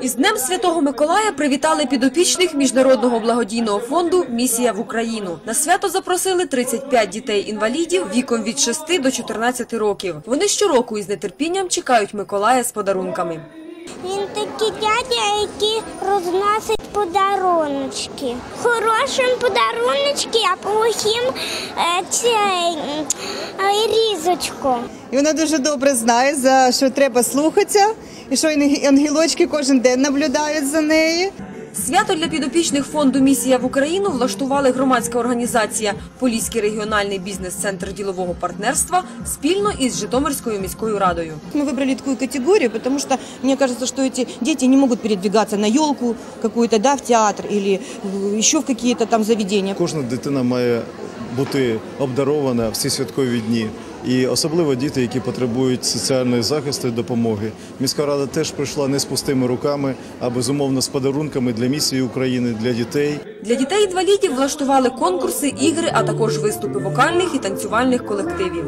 Із Днем Святого Миколая привітали підопічних міжнародного благодійного фонду Місія в Україну. На свято запросили 35 дітей-інвалідів віком від 6 до 14 років. Вони щороку із нетерпінням чекають Миколая з подарунками. Він такий дядя, який розносить подаруночки. Хорошим подаруночки, а плохим е, цей е, різочку. І вона дуже добре знає, за що треба слухатися, і що ангел- ангелочки кожен день наблюдають за нею. Свято для підопічних фонду Місія в Україну влаштували громадська організація Поліський регіональний бізнес-центр ділового партнерства спільно із Житомирською міською радою. Мы выбрали такую категорию, потому что мне кажется, что эти дети не могут передвигаться на елку какую-то, да, в театр или в- еще в какие-то там заведения. Кожна дитина має бути обдарована всі святкові дні. І особливо діти, які потребують соціальної захисту і допомоги. Міська рада теж прийшла не з пустими руками, а безумовно з подарунками для місії України, для дітей. Для дітей-інвалідів влаштували конкурси, ігри, а також виступи вокальних і танцювальних колективів.